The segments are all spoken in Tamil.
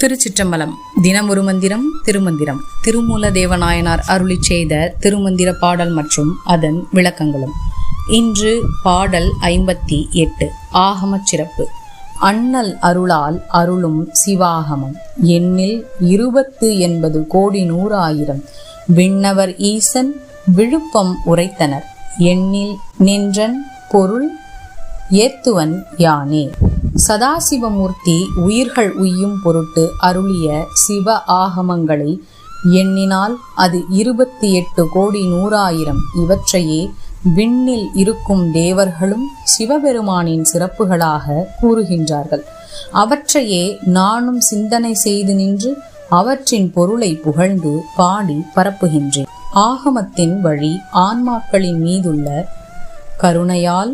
திருச்சிற்றம்பலம். தினமொரு மந்திரம் திருமந்திரம். திருமூல தேவநாயனார் அருளிச் செய்த திருமந்திர பாடல் மற்றும் அதன் விளக்கங்களும். இன்று பாடல் ஐம்பத்தி எட்டு ஆகமச் சிறப்பு. அண்ணல் அருளால் அருளும் சிவாகமம். எண்ணில் இருபத்து எண்பது கோடி நூறாயிரம் விண்ணவர் ஈசன் விழுப்பம் உரைத்தனர். எண்ணில் நின்றன் பொருள் ஏத்துவன் யானே. சதாசிவமூர்த்தி உயிர்கள் உய்யும் பொருட்டு அருளிய சிவ ஆகமங்களை எண்ணினால் அது இருபத்தி எட்டு கோடி நூறாயிரம். இவற்றையே விண்ணில் இருக்கும் தேவர்களும் சிவபெருமானின் சிறப்புகளாக கூறுகின்றார்கள். அவற்றையே நானும் சிந்தனை செய்து நின்று அவற்றின் பொருளை புகழ்ந்து பாடி பரப்புகின்றேன். ஆகமத்தின் வழி ஆன்மாக்களின் மீதுள்ள கருணையால்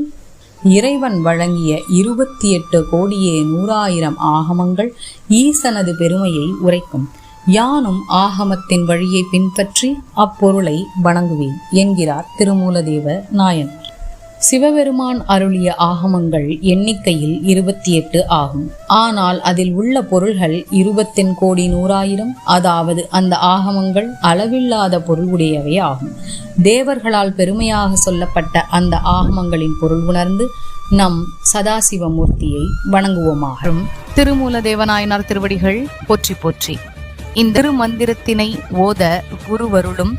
இறைவன் வழங்கிய இருபத்தி எட்டு கோடியே நூறாயிரம் ஆகமங்கள் ஈசனது பெருமையை உரைக்கும். யானும் ஆகமத்தின் வழியை பின்பற்றி அப்பொருளை வணங்குவேன் என்கிறார் திருமூலதேவ நாயன். சிவபெருமான் அருளிய ஆகமங்கள் எண்ணிக்கையில் இருபத்தி எட்டு ஆகும். ஆனால் அதில் உள்ள பொருள்கள் இருபத்தென் கோடி நூறாயிரம். அதாவது அந்த ஆகமங்கள் அளவில்லாத பொருள் உடையவை ஆகும். தேவர்களால் பெருமையாக சொல்லப்பட்ட அந்த ஆகமங்களின் பொருள் உணர்ந்து நம் சதாசிவமூர்த்தியை வணங்குவோமாக. திருமூல தேவநாயனார் திருவடிகள் போற்றி போற்றி. இந்த திருமந்திரத்தினை ஓத குருவருளும்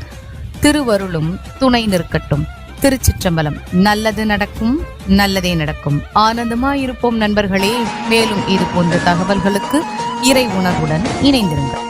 திருவருளும் துணை நிற்கட்டும். திருச்சிற்றம்பலம். நல்லது நடக்கும் நல்லதே நடக்கும். ஆனந்தமாயிருப்போம் நண்பர்களே. மேலும் இது போன்ற தகவல்களுக்கு இறை உணர்வுடன் இணைந்திருங்கள்.